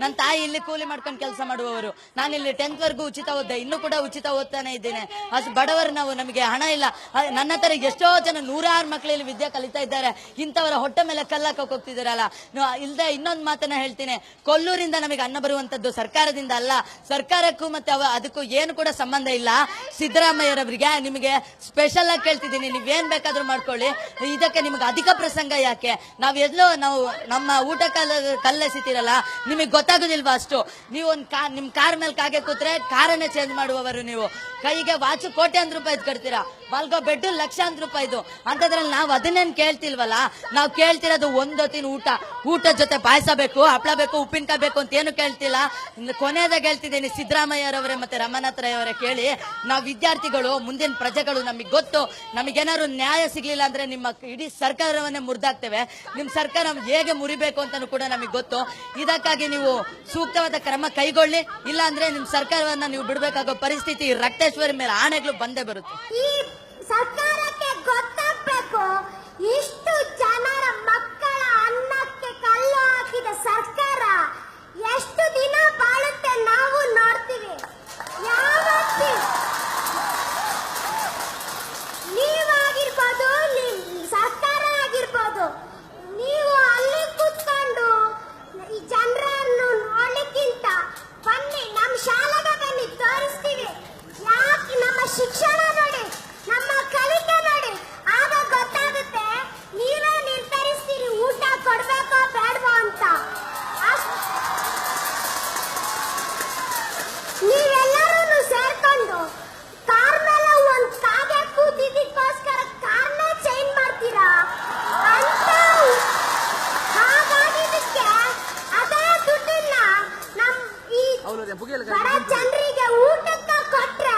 ನನ್ನ ತಾಯಿ ಇಲ್ಲಿ ಕೂಲಿ ಮಾಡ್ಕೊಂಡು ಕೆಲಸ ಮಾಡುವವರು. ನಾನು ಇಲ್ಲಿ ಟೆಂತ್ ವರ್ಗೂ ಉಚಿತ ಓದ್ದೆ. ಇನ್ನು ಕೂಡ ಉಚಿತ ಓದ್ತಾನೆ ಇದ್ದೇನೆ. ಅಷ್ಟು ಬಡವರು ನಾವು, ನಮಗೆ ಹಣ ಇಲ್ಲ. ನನ್ನ ಹತ್ರ ಎಷ್ಟೋ ಜನ ನೂರಾರು ಮಕ್ಕಳು ಇಲ್ಲಿ ವಿದ್ಯೆ ಕಲಿತಾ ಇದ್ದಾರೆ. ಇಂಥವರ ಹೊಟ್ಟೆ ಮೇಲೆ ಕಲ್ಲಾಕೋಕೆ ಹೋಗ್ತಿದ್ದೀರಲ್ಲ ಇಲ್ಲದೆ ಇನ್ನೊಂದು ಮಾತನ್ನ ಹೇಳ್ತೀನಿ. ಕೊಲ್ಲೂರಿಂದ ನಮಗೆ ಅನ್ನ ಬರುವಂತದ್ದು ಸರ್ಕಾರದಿಂದ ಅಲ್ಲ. ಸರ್ಕಾರಕ್ಕೂ ಮತ್ತೆ ಅವ, ಅದಕ್ಕೂ ಏನು ಕೂಡ ಸಂಬಂಧ ಇಲ್ಲ. ಸಿದ್ದರಾಮಯ್ಯರವರಿಗೆ ನಿಮಗೆ ಸ್ಪೆಷಲ್ ಆಗಿ ಕೇಳ್ತಿದ್ದೀನಿ. ನೀವೇನ್ ಬೇಕಾದ್ರೂ ಮಾಡ್ಕೊಳ್ಳಿ. ಇದಕ್ಕೆ ನಿಮ್ಗೆ ಅಧಿಕ ಪ್ರಸಂಗ ಯಾಕೆ? ನಾವು ಎಲ್ಲೋ ನಾವು ನಮ್ಮ ಊಟ ಕಲ್ಲ ನಿಮಗೆ ಗೊತ್ತಾಗೋದಿಲ್ವಾ ಅಷ್ಟು? ನೀವು ಒಂದು ಕಾ, ನಿಮ್ ಕಾರ್ ಮೇಲೆ ಕಾಗೆ ಕೂತ್ರೆ ಕಾರನ್ನೇ ಚೇಂಜ್ ಮಾಡುವವರು ನೀವು. ಕೈಗೆ ವಾಚು ಕೋಟ್ಯಾಂತರ ರೂಪಾಯಿ ಕಟ್ತೀರಾ? ಮಲ್ಗೋ ಬೆಡ್ ಲಕ್ಷಾಂತರ ರೂಪಾಯಿದು ಅಂತದ್ರಲ್ಲಿ ನಾವು ಅದನ್ನೇನ್ ಕೇಳ್ತಿಲ್ವಲ್ಲ? ನಾವು ಕೇಳ್ತಿರೋದು ಒಂದೊತ್ತಿನ ಊಟ. ಊಟ ಜೊತೆ ಪಾಯಸ ಬೇಕು ಹಪ್ಪಳ ಬೇಕು, ಉಪ್ಪಿನಕಾಯಿ ಬೇಕು ಅಂತ ಏನು ಕೇಳ್ತಿಲ್ಲ? ಕೊನೆಯದಾಗ ಹೇಳ್ತಿದ್ದೀನಿ ಸಿದ್ದರಾಮಯ್ಯರವರೇ ಮತ್ತೆ ರಮನಾಥ್ ಅವರೇ ಕೇಳಿ. ನಾವು ವಿದ್ಯಾರ್ಥಿಗಳು, ಮುಂದಿನ ಪ್ರಜೆಗಳು ನಮಗೆ ಗೊತ್ತು. ನಮಗೇನಾದ್ರು ನ್ಯಾಯ ಸಿಗ್ಲಿಲ್ಲ ಅಂದ್ರೆ ನಿಮ್ಮ ಇಡೀ ಸರ್ಕಾರವನ್ನೇ ಮುರಿದಾಗ್ತೇವೆ. ನಿಮ್ ಸರ್ಕಾರ ಹೇಗೆ ಮುರಿಬೇಕು ಅಂತಾನು ಕೂಡ ನಮಗೆ ಗೊತ್ತು. ಇದಕ್ಕಾಗಿ ನೀವು ಸೂಕ್ತವಾದ ಕ್ರಮ ಕೈಗೊಳ್ಳಿ. ಇಲ್ಲ ಅಂದ್ರೆ ನಿಮ್ ಸರ್ಕಾರವನ್ನ ನೀವು ಬಿಡಬೇಕಾಗೋ ಪರಿಸ್ಥಿತಿ ರಕ್ತೇಶ್ವರಿ ಮೇಲೆ ಆಣೆಗಳು ಬಂದೇ ಬರುತ್ತೆ. ಅವ್ರು ಜನರಿಗೆ ಊಟಕ್ಕೆ ಕೊಟ್ರೆ